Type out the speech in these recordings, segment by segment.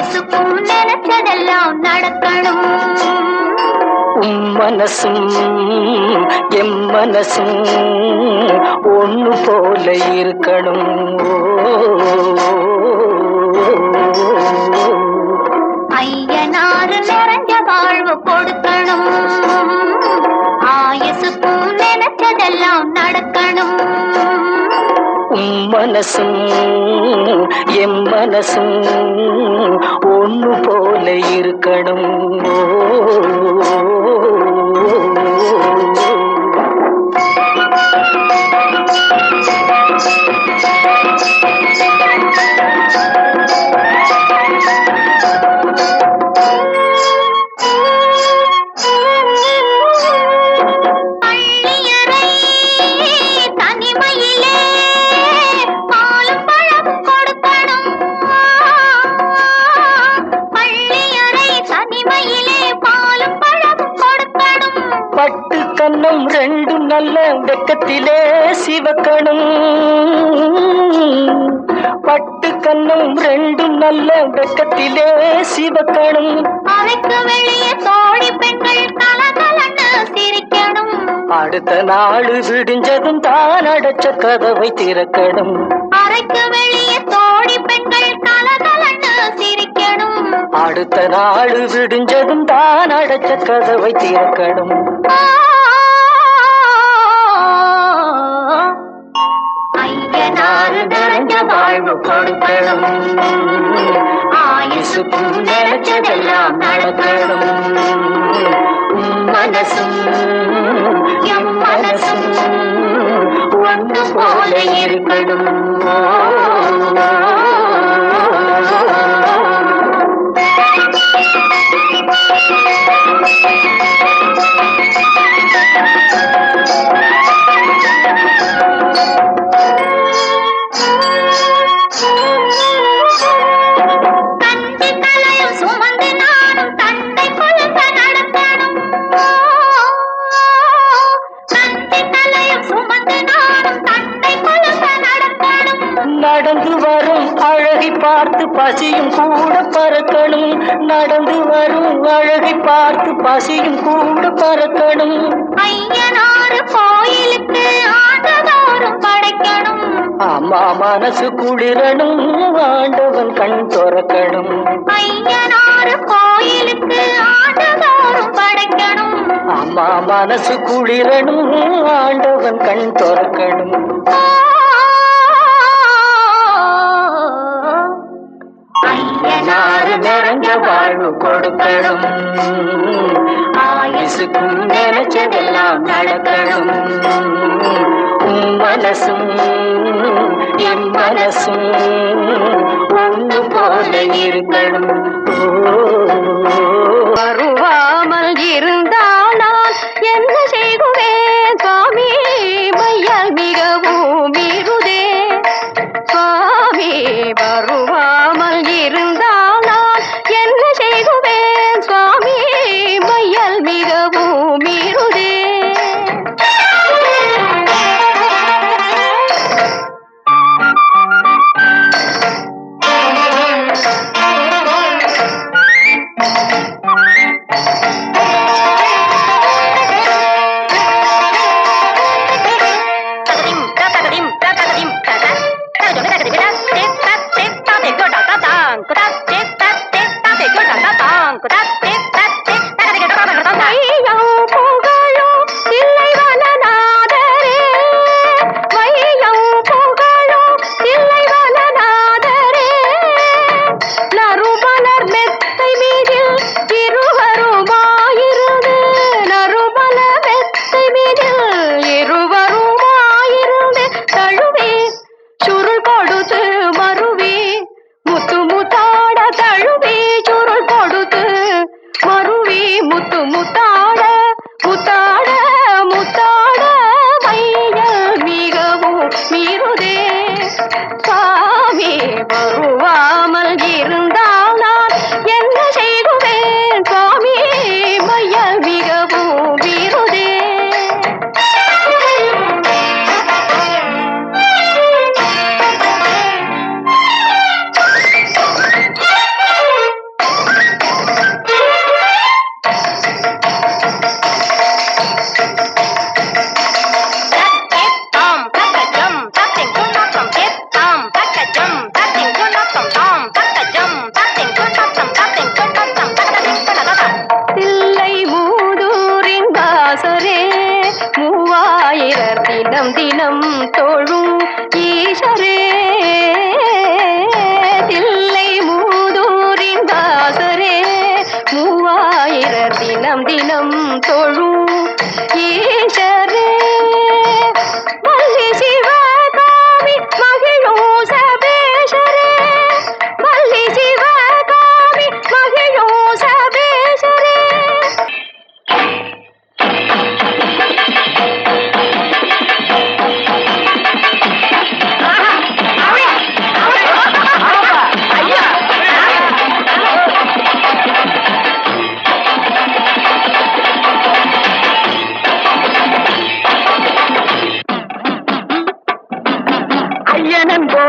ஆயுசுக்கும் நினைச்சதெல்லாம் நடக்கணும். உம் மனசும் எம் மனசும் ஒண்ணு போல இருக்கணும். ஐயனாறு நிறைஞ்ச வாழ்வு கொடுக்கணும். ஆயுசுக்கும் நினைச்சதெல்லாம் நடக்கணும். உம் மனசும் எம் மனசும் ஒன்று போல இருக்கணும்? ஓ பட்டு கண்ணம் ரெண்டும் நல்ல வெக்கத்திலே சிவக்கணும். பட்டு கண்ணம் ரெண்டும் நல்ல வெக்கத்திலே சிவக்கணும். அறைக்கு வெளியே தோழி பெண்கள் கலகலன்னு சிரிக்கணும். அடுத்த நாள் விடிஞ்சதும் தான் அடைச்ச கதவை திறக்கணும். அறைக்கு அடுத்த நாள் விடிஞ்சதும் தான் அடைச்ச கதவை திறக்கணும். ஐயனாறு நிறைஞ்ச வாழ்வு கொடுக்கணும். ஆயுசுக்கும் நினைச்சதெல்லாம் நடக்கணும். மனசும் எம் மனசும் ஒன்று போல இருக்கணும். பார்த்து பசியும் கூட பறக்கணும். ஐயனாறு கோயிலுக்கு ஆண்டுதோறும் படைக்கணும். அம்மா மனசு குளிரணும் ஆண்டவன் கண் துறக்கணும். ஐயனாறு கோயிலுக்கு ஆண்டுதோறும் படைக்கணும். அம்மா மனசு குளிரணும் ஆண்டவன் கண் துறக்கணும். ஐயனாறு நிறைஞ்ச வாழ்வு கொடுக்கணும். ஆயுசுக்கும் நினைச்சதெல்லாம் நடக்கணும். உன் மனசும் என் மனசும் ஒன்று போல இருக்கணும். ஐயனன்போ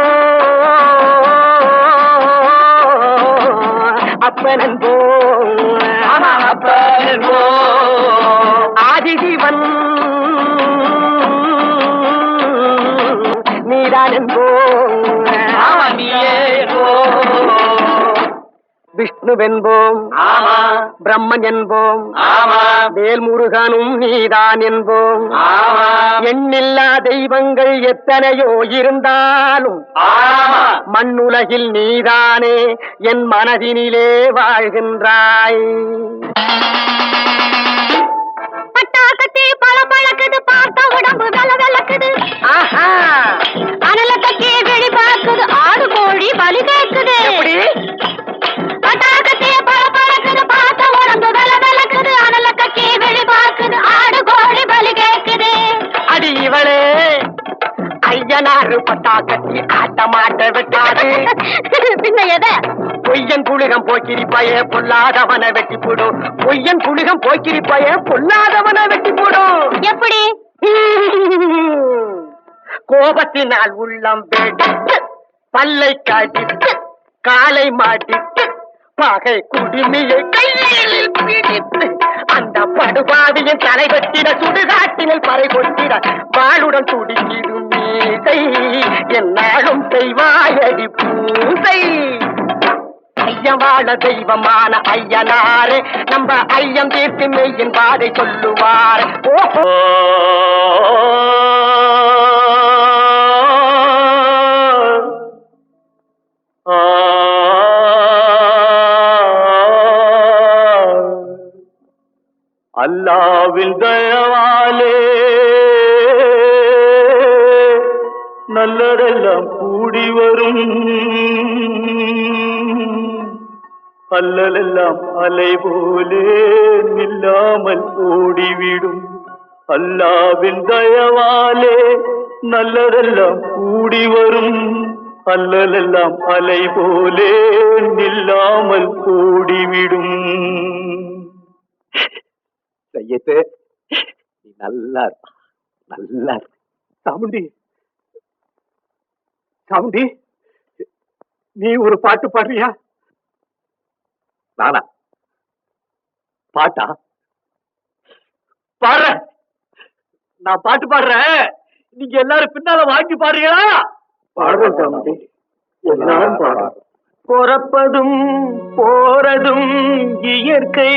அப்பனன்போ அப்பனன்போ ஆமா. பிரம்மன் என்போம் ஆமா. வேல்முருகனும் நீதான் என்போம் ஆமா. எண்ணில்லா தெய்வங்கள் எத்தனையோ இருந்தாலும் ஆமா. மண்ணுலகில் நீதானே என் மனதினிலே வாழ்கின்றாய் பட்டாக்கத்தி பல பழக்குது பார்த்த உடம்பு வெல வெலக்குது மாட்ட விட்டாது பின்ன எதை? பொய்யன் புழுகம் போக்கிரி பய பொல்லாதவனை வெட்டி போடும் பொய்யன் புழுகம் போக்கிரி பய பொல்லாதவனை வெட்டி போடும் எப்படி? கோபத்தினால் உள்ளம் வெடித்து பல்லை காட்டித்து காலை மாட்டித்து பகை குடுமியை கையில் பிடித்து அந்த படுபாவியின் தலை வெட்டிட சுடுகாட்டினில் பறை கொட்டிட வாளுடன் துடிக்கிடும் மீசை. என்னாலும் செய்வாயடி பூசை. ஐயவாழ தெய்வமான ஐயனாரு நம்ம ஐயம் தீர்த்து மெய்யின் பாதை சொல்லுவார். ஓஹோ. അല്ലാവിൽ ദയവാലേ. നല്ലതെല്ലാം കൂടി വരും. അല്ലലെല്ലാം അലൈ പോലെ നില്ലാമൽ ഓടിവിടും. അല്ലാവിൽ ദയവാലേ നല്ലതെല്ലാം കൂടി വരും. അല്ലലെല്ലാം അലൈ പോലെ നില്ലാമൽ ഓടിവിടും. சையத்து நீ நல்லா நல்லா சாமுண்டி. சாமுண்டி நீ ஒரு பாட்டு பாடுறியா? நானா? பாட்டா? பாடுறேன் நான் பாட்டு பாடுறேன். நீங்க எல்லாரும் பின்னால வாங்கி பாடுறீங்களா? பாடுறேன் சாமுண்டி. எல்லாரும் பாடுறேன் பொறப்பதும் போறதும் இயற்கை.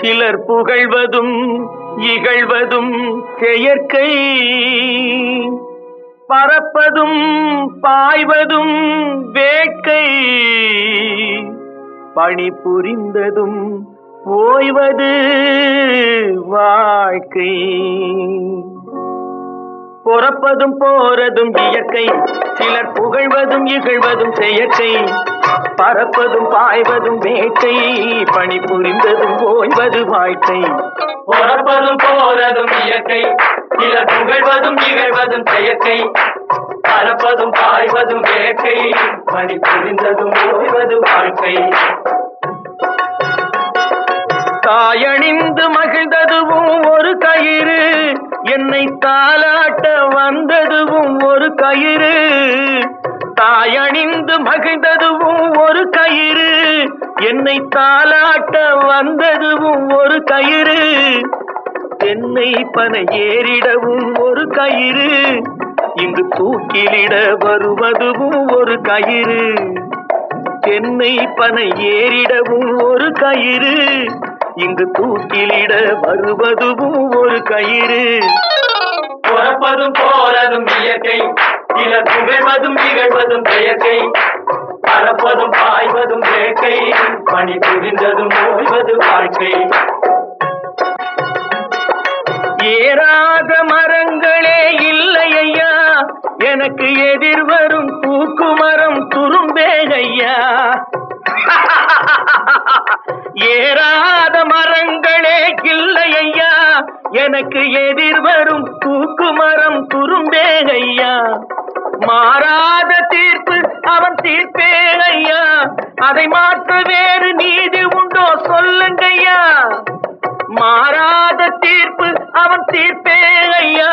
சிலர் புகழ்வதும் இகழ்வதும் செயற்கை. பறப்பதும் பாய்வதும் வேட்கை. பணி புரிந்ததும் ஓய்வது வாழ்க்கை. பொறப்பதும் போறதும் இயற்கை சிலர் புகழ்வதும் இகழ்வதும் செயற்கை. பறப்பதும் பாய்வதும் வேட்டை பணி புரிந்ததும் ஓய்வது வாழ்க்கை பொறப்பதும் போறதும் இயற்கை சிலர் புகழ்வதும் இகழ்வதும் செயற்கை. பறப்பதும் பாய்வதும் வேட்டை பணி புரிந்ததும் ஓய்வது வாழ்க்கை தாயணிந்து மகிழ்ந்ததுவும் ஒரு கயிறு. என்னை தாலாட்ட வந்ததுவும் ஒரு கயிறு. தாயணிந்து மகிழ்ந்ததுவும் ஒரு கயிறு. என்னை தாலாட்ட வந்ததுவும் ஒரு கயிறு. தென்னை பனை ஏறிடவும் ஒரு கயிறு. இங்கு தூக்கிலிட வருவதுவும் ஒரு கயிறு. தென்னை பனை ஏறிடவும் ஒரு கயிறு. இங்கு தூக்கிலிட வருவதுவும் ஒரு கயிறு. பிறப்பதும் போறதும் இயற்கை சில புகழ்வதும் நிகழ்வதும் செயற்கை. பறப்பதும் பாய்வதும் வேட்கை பணி புரிந்ததும் ஓய்வது வாழ்க்கை. ஏறாத மரங்களே இல்லை ஐயா எனக்கு எதிர்வரும் பூக்குமரம் துரும்பே ஐயா ஏறாத மரங்களே இல்லை ஐயா எனக்கு எதிர் வரும் தூக்கு மரம் துரும்பே ஐயா மாறாத தீர்ப்பு அவன் தீர்ப்பே ஐயா அதை மாற்ற வேறு நீதி உண்டோ சொல்லுங்கய்யா. மாறாத தீர்ப்பு அவன் தீர்ப்பே ஐயா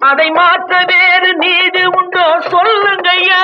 அதை மாற்ற வேறு நீதி உண்டோ சொல்லுங்கய்யா.